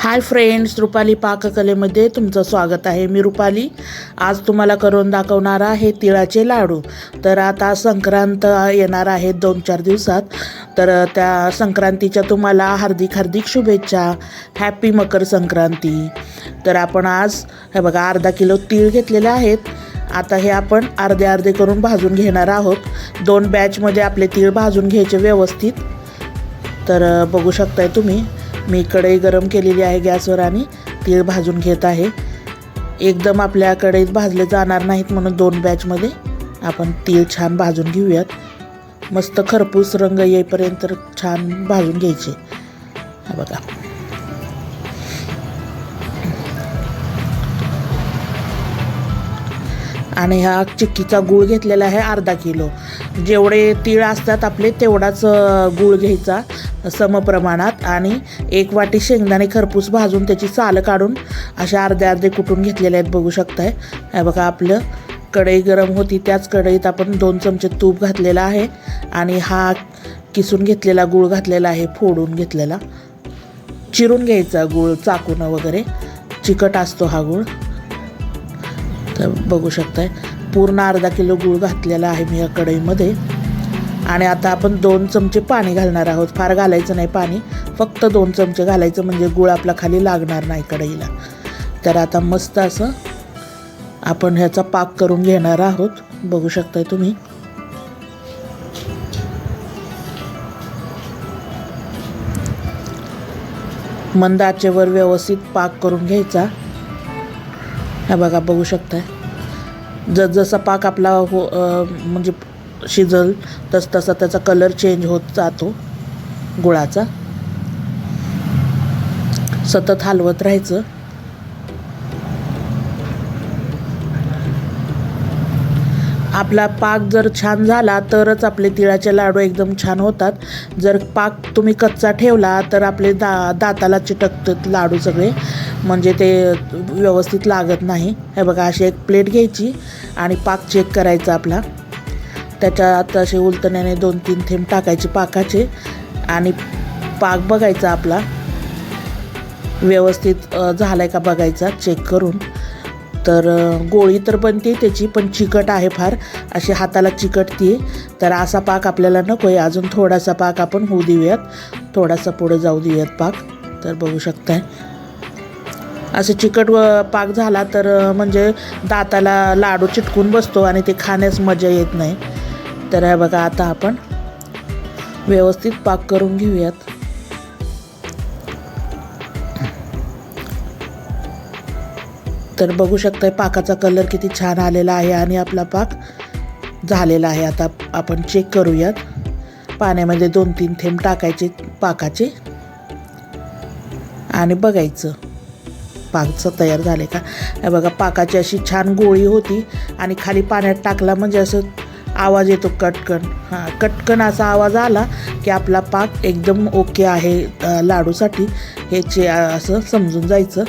Hi friends Rupali पाककलेमध्ये तुमचं स्वागत आहे. मी रुपाली. आज तुम्हाला करून दाखवणार आहे तिळाचे लाडू. तर आता संक्रांत येणार आहे दोन चार दिवसात. तर त्या संक्रांतीच्या तुम्हाला हार्दिक हार्दिक शुभेच्छा. हॅपी मकर संक्रांती. तर आपण आज हे बघा अर्धा किलो तीळ घेतलेले आहेत आता हे आपण अर्धे अर्धे करून भाजून घेणार आहोत. दोन बॅचमध्ये आपले तीळ भाजून घ्यायचे व्यवस्थित. तर बघू शकताय तुम्ही. मी कढई गरम केलेली आहे गॅसवर आणि तीळ भाजून घेत आहे. एकदम आपल्या कढईत भाजले जाणार नाहीत म्हणून दोन बॅचमध्ये आपण तीळ छान भाजून घेऊयात. मस्त खरपूस रंग येईपर्यंत छान भाजून घ्यायचे. बघा. आणि हा चिक्कीचा गूळ घेतलेला आहे अर्धा किलो. जेवढे तीळ असतात आपले तेवढाच गूळ घ्यायचा समप्रमाणात. आणि एक वाटी शेंगदाणे खरपूस भाजून त्याची सालं काढून असे अर्धे अर्धे कुटून घेतलेले आहेत बघू शकताय. हे बघा आपलं कढई गरम होती त्याच कढईत आपण दोन चमचे तूप घातलेला आहे. आणि हा किसून घेतलेला गूळ घातलेला आहे फोडून घेतलेला. चिरून घ्यायचा गूळ चाकून वगैरे. चिकट असतो हा गूळ. तर बघू शकताय. पूर्ण अर्धा किलो गूळ घातलेला आहे मी या कढईमध्ये. आणि आता आपण दोन चमचे पाणी घालणार आहोत. फार घालायचं नाही पाणी फक्त दोन चमचे घालायचं म्हणजे गूळ आपला खाली लागणार नाही कढईला. तर आता मस्त असं आपण ह्याचा पाक करून घेणार आहोत. बघू शकताय तुम्ही. मंद आचेवर व्यवस्थित पाक करून घ्यायचा. हा बघा बघू शकताय. जसजसा पाक आपला हो म्हणजे शिजल तस तसा त्याचा कलर चेंज होत जातो गुळाचा. सतत हलवत राहायचं. आपला पाक जर छान झाला तरच आपले तिळाचे लाडू एकदम छान होतात. जर पाक तुम्ही कच्चा ठेवला तर आपले दा दाताला चिटकतात लाडू सगळे. म्हणजे ते व्यवस्थित लागत नाही. हे बघा अशी एक प्लेट घ्यायची आणि पाक चेक करायचा आपला. त्याच्यात असे उलटण्याने दोन तीन थेंब टाकायचे पाकाचे आणि पाक बघायचा आपला. व्यवस्थित झाला झालाय का बघायचा चेक करून. तर गोळी तर बनते त्याची पण चिकट आहे फार. अशी हाताला चिकटते तर असा पाक आपल्याला नको आहे अजून थोडासा पाक आपण होऊ देऊयात. थोडासा पुढे जाऊ देऊयात पाक. तर बघू शकताय. असं चिकट व पाक झाला तर म्हणजे दाताला लाडू चिटकून बसतो आणि ते खाण्यास मजा येत नाही. तर हे बघा आता आपण व्यवस्थित पाक करून घेऊयात. तर बघू शकताय पाकाचा कलर किती छान आलेला आहे आणि आपला पाक झालेला आहे. आता आपण चेक करूयात. पाण्यामध्ये दोन तीन थेंब टाकायचे पाकाचे. आणि बघायचं. पाकचं तयार झाले का? हे बघा पाकाची अशी छान गोळी होती आणि खाली पाण्यात टाकला म्हणजे असं आवाज येतो कटकन. हां कटकन असा आवाज आला की आपला पाक एकदम ओके आहे लाडूसाठी. हे चे असं समजून जायचं.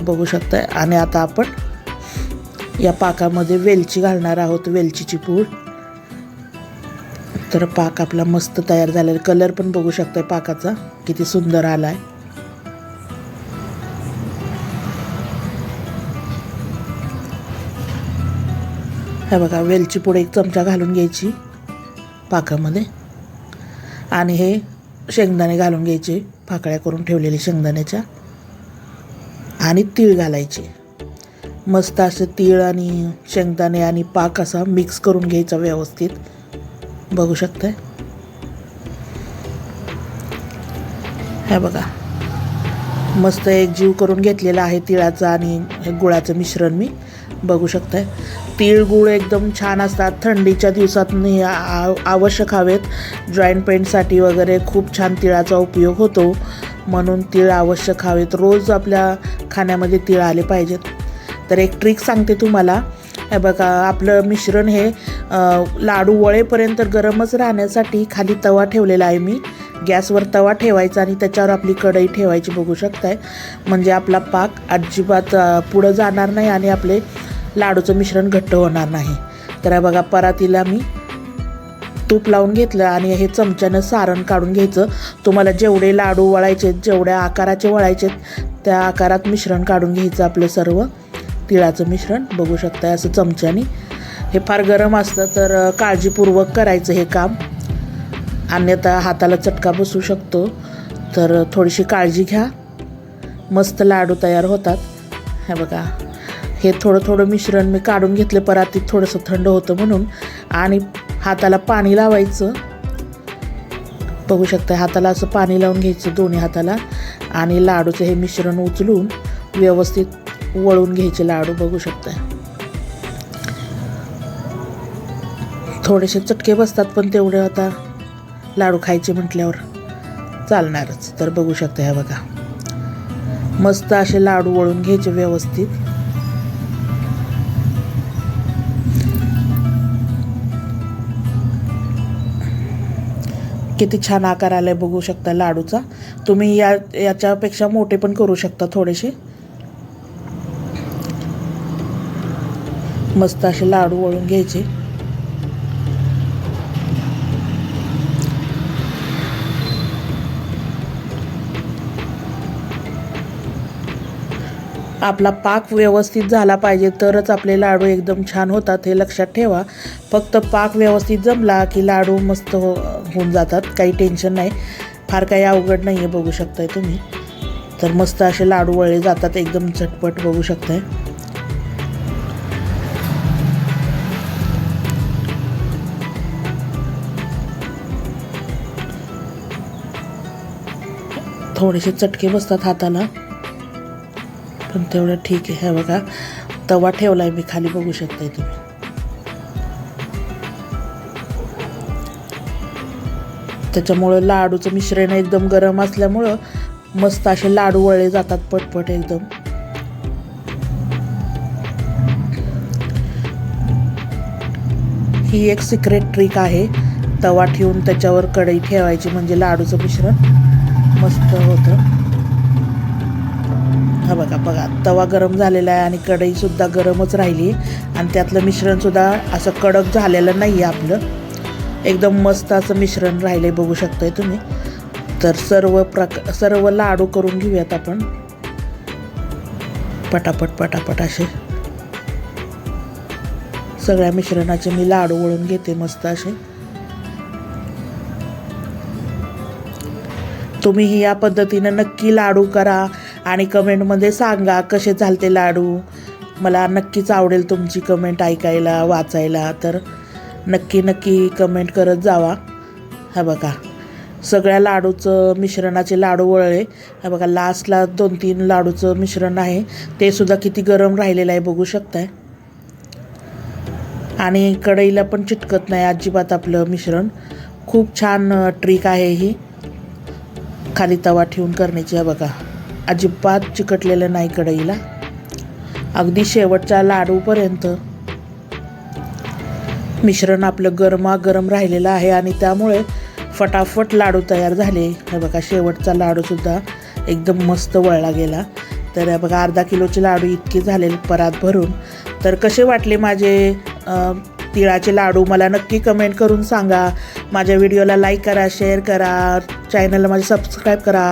बघू शकताय. आणि आता आपण या पाकामध्ये वेलची घालणार आहोत वेलचीची पूड. तर पाक आपला मस्त तयार झालेला. कलर पण बघू शकताय पाकाचा. किती सुंदर आला आहे हे बघा वेलची पुढे एक चमचा घालून घ्यायची पाकामध्ये. आणि हे शेंगदाणे घालून घ्यायचे फाकळ्या करून ठेवलेले शेंगदाण्याच्या. आणि तीळ घालायचे. मस्त असं तीळ आणि शेंगदाणे आणि पाक असा मिक्स करून घ्यायचा व्यवस्थित. बघू शकताय? हे बघा. मस्त एक जीव करून घेतलेला आहे तिळाचं आणि गुळाचं मिश्रण मी. बघू शकताय? तिळगुळ एकदम छान असतात. थंडीच्या दिवसात आवश्यक हवेत. जॉईंट पेंटसाठी वगैरे खूप छान तिळाचा उपयोग होतो. म्हणून तिळ आवश्यक हवेत. रोज आपल्या खाण्यामध्ये तिळ आले पाहिजेत. तर एक ट्रिक सांगते तुम्हाला. हे बघा आपलं मिश्रण हे लाडू वळेपर्यंत गरमच राहण्यासाठी खाली तवा ठेवलेला आहे मी. गॅसवर तवा ठेवायचा आणि त्याच्यावर आपली कढई ठेवायची बघू शकताय. म्हणजे आपला पाक अजिबात पुढं जाणार नाही आणि आपले लाडूचं मिश्रण घट्ट होणार नाही. तर बघा परातीला मी तूप लावून घेतलं आणि हे चमच्यानं सारण काढून घ्यायचं. तुम्हाला जेवढे लाडू वळायचे जेवढ्या आकाराचे वळायचे त्या आकारात मिश्रण काढून घ्यायचं आपलं सर्व. तिळाचं मिश्रण बघू शकता असं चमच्याने. हे फार गरम असतं तर काळजीपूर्वक करायचं हे काम. अन्यथा हाताला चटका बसू शकतो. तर थोडीशी काळजी घ्या. मस्त लाडू तयार होतात. हे बघा हे थोडं थोडं मिश्रण मी काढून घेतले परातीत थोडंसं थंड होतं म्हणून. आणि हाताला पाणी लावायचं. बघू शकता हाताला असं पाणी लावून घ्यायचं दोन्ही हाताला. आणि लाडूचं हे मिश्रण उचलून व्यवस्थित वळून घ्यायचे लाडू बघू शकता थोडेसे चटके बसतात पण तेवढे आता लाडू खायचे म्हटल्यावर चालणारच. तर बघू शकता ह्या बघा. मस्त असे लाडू वळून घ्यायचे व्यवस्थित. किती छान आकार आलाय बघू शकता लाडूचा. तुम्ही या याच्यापेक्षा मोठे पण करू शकता थोडेसे. मस्त असे लाडू वळून घ्यायचे. आपला पाक व्यवस्थित झाला पाहिजे तरच आपले लाडू एकदम छान होतात हे लक्षात ठेवा. फक्त पाक व्यवस्थित जमला की लाडू मस्त हो होऊन जातात काही टेन्शन नाही. फार काही अवघड नाही आहे बघू शकताय तुम्ही. तर मस्त असे लाडू वळले जातात एकदम झटपट बघू शकताय. थोडेसे चटके बसतात हाताला. पण तेवढं ठीक आहे. हे बघा. तवा ठेवलाय मी. खाली बघू शकताय तुम्ही. त्याच्यामुळं लाडूचं मिश्रण एकदम गरम असल्यामुळं मस्त असे लाडू वळले जातात पटपट एकदम. ही एक सिक्रेट ट्रिक आहे. तवा ठेवून त्याच्यावर कढई ठेवायची म्हणजे लाडूचं मिश्रण. मस्त होतं. हा बघा बघा तवा गरम झालेला आहे आणि कढईसुद्धा गरमच राहिली. आणि त्यातलं मिश्रणसुद्धा असं कडक झालेलं नाही आहे आपलं. एकदम मस्त असं मिश्रण राहिलं आहे बघू शकताय तुम्ही. तर सर्व प्रक सर्व लाडू करून घेऊयात आपण. पटापट पटापट असे. सगळ्या मिश्रणाचे मी लाडू वळून घेते मस्त असे. तुम्हीही या पद्धतीनं नक्की लाडू करा. आणि कमेंटमध्ये सांगा कसे झालते लाडू. मला नक्कीच आवडेल तुमची कमेंट ऐकायला वाचायला. तर नक्की नक्की कमेंट करत जावा. हा बघा सगळ्या लाडूचं मिश्रणाचे लाडू वळले. हा बघा लास्टला दोन तीन लाडूचं मिश्रण आहे. ते सुद्धा किती गरम राहिलेलं आहे बघू शकताय. आणि कढईला पण चिटकत नाही अजिबात आपलं मिश्रण. खूप छान ट्रिक आहे ही. खाली तवा ठेवून करण्याची आहे बघा. अजिबात चिकटलेलं नाही कढईला. अगदी शेवटच्या लाडूपर्यंत. मिश्रण आपलं गरमागरम राहिलेलं आहे आणि त्यामुळे फटाफट लाडू तयार झाले. हे बघा शेवटचा लाडूसुद्धा एकदम मस्त वळला गेला. तर बघा अर्धा किलोचे लाडू इतके झाले परात भरून. तर कसे वाटले माझे तिळाचे लाडू? मला नक्की कमेंट करून सांगा. माझ्या व्हिडिओला लाईक करा शेअर करा. चॅनलला माझे सबस्क्राईब करा.